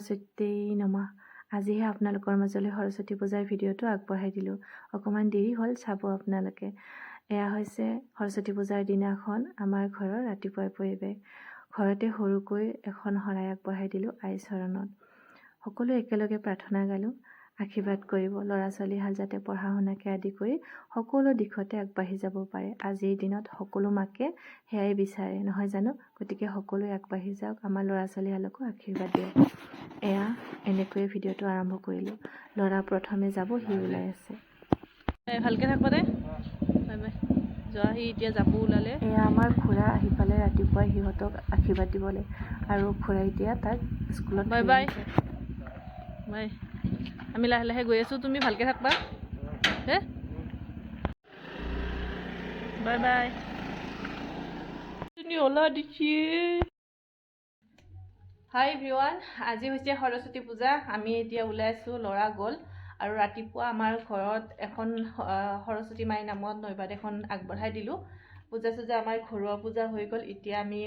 সৰস্বতী নমা। আজিহে আপোনালোকৰ মাজলৈ সৰস্বতী পূজাৰ ভিডিঅ'টো আগবঢ়াই দিলোঁ। অকণমান দেৰি হ'ল চাব আপোনালোকে। এয়া হৈছে সৰস্বতী পূজাৰ দিনাখন আমাৰ ঘৰৰ ৰাতিপুৱাৰ পৰিৱেশ। ঘৰতে সৰুকৈ এখন শৰাই আগবঢ়াই দিলোঁ আই চৰণত সকলোৱে একেলগে প্ৰাৰ্থনা গালোঁ। আশীৰ্বাদ কৰিব ল'ৰা ছোৱালীহাল যাতে পঢ়া শুনাকে আদি কৰি সকলো দিশতে আগবাঢ়ি যাব পাৰে। আজিৰ দিনত সকলো মাকে সেয়াই বিচাৰে নহয় জানো? গতিকে সকলোৱে আগবাঢ়ি যাওক আমাৰ ল'ৰা ছোৱালীহালকো আশীৰ্বাদ দিয়ক। এয়া এনেকৈয়ে ভিডিঅ'টো আৰম্ভ কৰিলোঁ। ল'ৰা প্ৰথমে যাব সি ওলাই আছে। ভালকে থাকবা দে। Bye bye. যোৱা সি এতিয়া যাব ওলালে। এয়া আমাৰ খুৰা আহি পালে ৰাতিপুৱাই সিহঁতক আশীৰ্বাদ দিবলৈ। আৰু খুৰাই এতিয়া তাক স্কুলত বাই বাই। বাই। আমি লাহে লাহে গৈ আছোঁ তুমি ভালকে থাকবা। দে বাই বাই। হাই ভিৱান আজি হৈছে সৰস্বতী পূজা আমি এতিয়া ওলাই আছোঁ ল'ৰা গ'ল। আৰু ৰাতিপুৱা আমাৰ ঘৰত এখন সৰস্বতী মাই নামত নৈবাদ এখন আগবঢ়াই দিলোঁ। পূজা চূজা আমাৰ ঘৰুৱা পূজা হৈ গ'ল এতিয়া আমি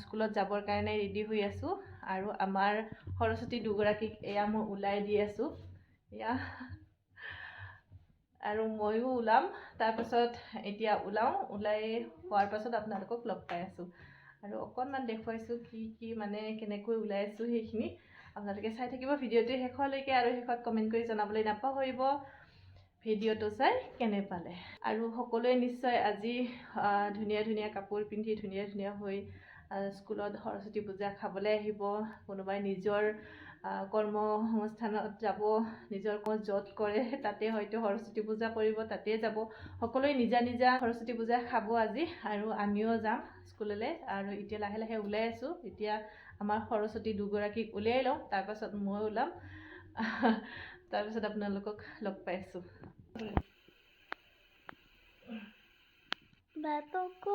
স্কুলত যাবৰ কাৰণে ৰেডি হৈ আছোঁ আৰু আমাৰ সৰস্বতী দুগৰাকীক এয়া মই ওলাই দি আছোঁ। এয়া। আৰু ময়ো ওলাম। তাৰপাছত এতিয়া ওলাওঁ। ওলাই হোৱাৰ পাছত আপোনালোকক লগ পাই আছোঁ। আৰু অকণমান দেখুৱাইছোঁ কি কি মানে কেনেকৈ ওলাই আছোঁ সেইখিনি। আপোনালোকে চাই থাকিব। ভিডিঅ'টো শেষলৈকে আৰু শেষত কমেণ্ট কৰি জনাবলৈ নাপাহৰিব। ভিডিঅ'টো চাই কেনে পালে। আৰু সকলোৱে নিশ্চয় আজি ধুনীয়া ধুনীয়া কাপোৰ পিন্ধি ধুনীয়া ধুনীয়া হৈ স্কুলত সৰস্বতী পূজা খাবলৈ আহিব কোনোবাই নিজৰ আহ, কৰ্মসংস্থানত যাব নিজৰ কৰ্ম য'ত কৰে তাতে হয়তো সৰস্বতী পূজা কৰিব তাতে যাব। সকলোৱে নিজা নিজা সৰস্বতী পূজা খাব আজি আৰু আমিও যাম স্কুললৈ আৰু এতিয়া লাহে লাহে ওলাই আছোঁ। এতিয়া আমাৰ সৰস্বতী দুগৰাকীক উলিয়াই লওঁ তাৰপাছত মই ওলাম। তাৰপিছত আপোনালোকক লগ পাই আছোঁ। Baboco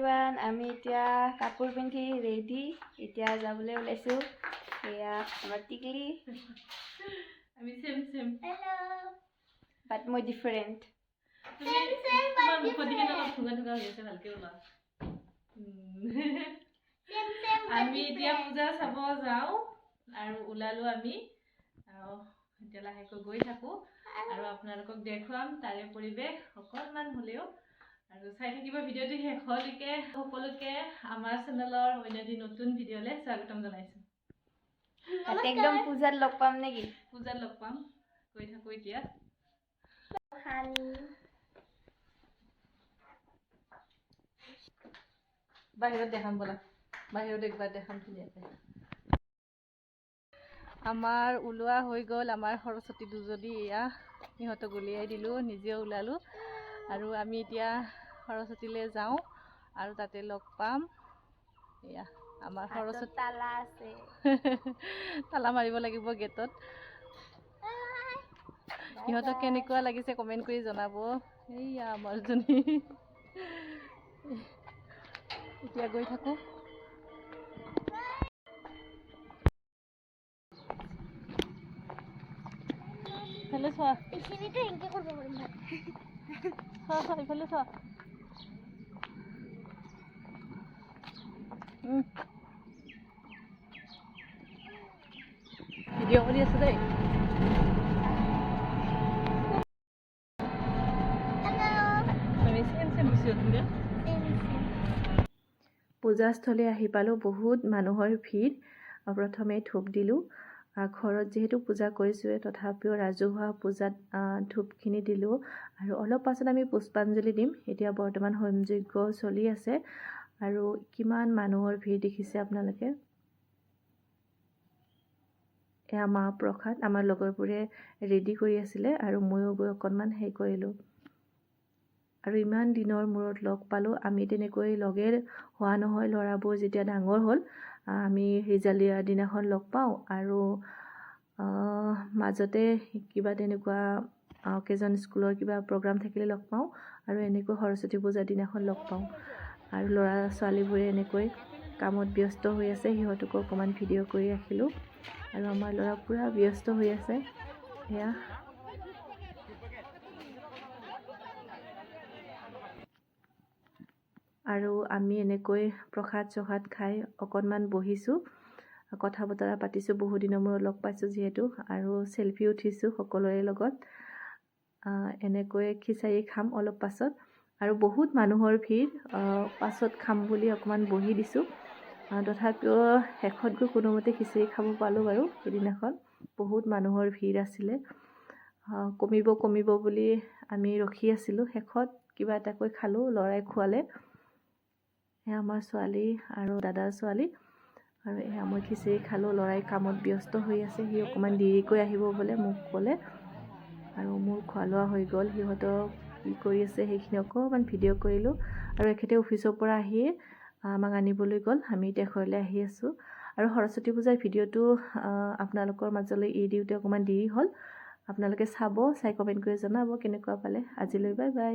এভৰিৱান আমি এতিয়া কাপোৰ পিন্ধি ৰেডি এতিয়া যাবলৈ ওলাইছোঁ। এয়া আমাৰ টিকলি আমি চেম চেম হেল্ল' বাট মই ডিফাৰেণ্ট। আমি এতিয়া পূজা চাব যাওঁ আৰু ওলালো আমি। এতিয়া লাহেকৈ গৈ থাকোঁ। আৰু আপোনালোকক দেখুৱাম তাৰে পৰিৱেশ অকণমান হ'লেও। আৰু চাই থাকিব ভিডিঅ'টো শেষলৈকে সকলোকে আমাৰ চেনেলৰ অন্য এটি নতুন ভিডিঅ'লৈ স্বাগতম জনাইছোঁ। তাতে একদম পূজাত লগ পাম নেকি? পূজাত লগ পাম গৈ থাকোঁ এতিয়া। বাহিৰত দেখাম ব'লা বাহিৰত একবাৰ দেখাম ধুনীয়াকৈ। আমাৰ ওলোৱা হৈ গ'ল আমাৰ সৰস্বতী দুজনী এয়া সিহঁতক উলিয়াই দিলোঁ নিজেও ওলালোঁ। আৰু আমি এতিয়া সৰস্বতীলৈ যাওঁ আৰু তাতে লগ পাম। এয়া আমাৰ সৰস্বতী তালা আছে। তালা মাৰিব লাগিব গেটত। সিহঁতক কেনেকুৱা লাগিছে কমেণ্ট কৰি জনাব। এইয়া আমাৰজনী এতিয়া গৈ থাকোঁ। ইফালে চোৱা এইখিনিতো এনেকৈ কৰিব পাৰিম মই চোৱা চোৱা ইফালে চোৱা উম। ভিডিঅ' কৰি আছোঁ দেই আমি চেম চেম গুচি আছোঁগৈ পূজাস্থলী আহি পালোঁ বহুত মানুহৰ ভিৰ। আহ, প্ৰথমে ধূপ দিলোঁ। আহ, ঘৰত যিহেতু পূজা কৰিছোঁৱে তথাপিও ৰাজহুৱা পূজাত ধূপখিনি দিলোঁ। আৰু অলপ পাছত আমি পুষ্পাঞ্জলি দিম। এতিয়া বৰ্তমান হোমযজ্ঞ চলি আছে। আৰু কিমান মানুহৰ ভিৰ দেখিছে আপোনালোকে? এয়া মাহ প্ৰসাদ আমাৰ লগৰবোৰে ৰেডি কৰি আছিলে আৰু ময়ো গৈ অকণমান হেৰি কৰিলোঁ। আৰু ইমান দিনৰ মূৰত লগ পালোঁ। আমি তেনেকৈ লগে হোৱা নহয় ল'ৰাবোৰ যেতিয়া ডাঙৰ হ'ল আমি ৰিজাল্ট দিয়াৰ দিনাখন লগ পাওঁ আৰু মাজতে কিবা তেনেকুৱা অকেজন স্কুলৰ কিবা প্ৰগ্ৰাম থাকিলে লগ পাওঁ আৰু এনেকৈ সৰস্বতী পূজাৰ দিনাখন লগ পাওঁ। আৰু ল'ৰা ছোৱালীবোৰে এনেকৈ কামত ব্যস্ত হৈ আছে সিহঁতকো অকণমান ভিডিঅ' কৰি ৰাখিলোঁ। আৰু আমাৰ ল'ৰা পূৰা ব্যস্ত হৈ আছে। সেয়া আৰু আমি এনেকৈ প্ৰসাদ চসাদ খাই অকণমান বহিছোঁ। কথা বতৰা পাতিছোঁ বহুদিনৰ মূৰত লগ পাইছোঁ যিহেতু আৰু চেলফি উঠিছোঁ সকলোৰে লগত। এনেকৈ খিচাৰি খাম অলপ পাছত আৰু বহুত মানুহৰ ভিৰ পাছত খাম বুলি অকণমান বহি দিছোঁ। তথাপিও শেষত গৈ কোনোমতে খিচিৰি খাব পালোঁ বাৰু সেইদিনাখন। বহুত মানুহৰ ভিৰ আছিলে। কমিব কমিব বুলি আমি ৰখি আছিলোঁ শেষত। কিবা এটাকৈ খালোঁ ল'ৰাই খোৱালে। এয়া আমাৰ ছোৱালী আৰু দাদাৰ ছোৱালী। আৰু এয়া মই খিচিৰি খালোঁ ল'ৰাই কামত ব্যস্ত হৈ আছে সি অকণমান দেৰিকৈ আহিব বোলে মোক ক'লে। আৰু মোৰ খোৱা লোৱা হৈ গ'ল সিহঁতক কি কৰি আছে সেইখিনি অকণমান ভিডিঅ' কৰিলোঁ। আৰু এখেতে অফিচৰ পৰা আহিয়ে আমাক আনিবলৈ গ'ল আমি ঘৰলৈ আহি আছোঁ। আৰু সৰস্বতী পূজাৰ ভিডিঅ'টো আহ, আপোনালোকৰ মাজলৈ এৰি দিওঁতে অকণমান দেৰি হ'ল। আপোনালোকে চাব চাই কমেণ্ট কৰি জনাব কেনেকুৱা পালে। আজিলৈ বাই বাই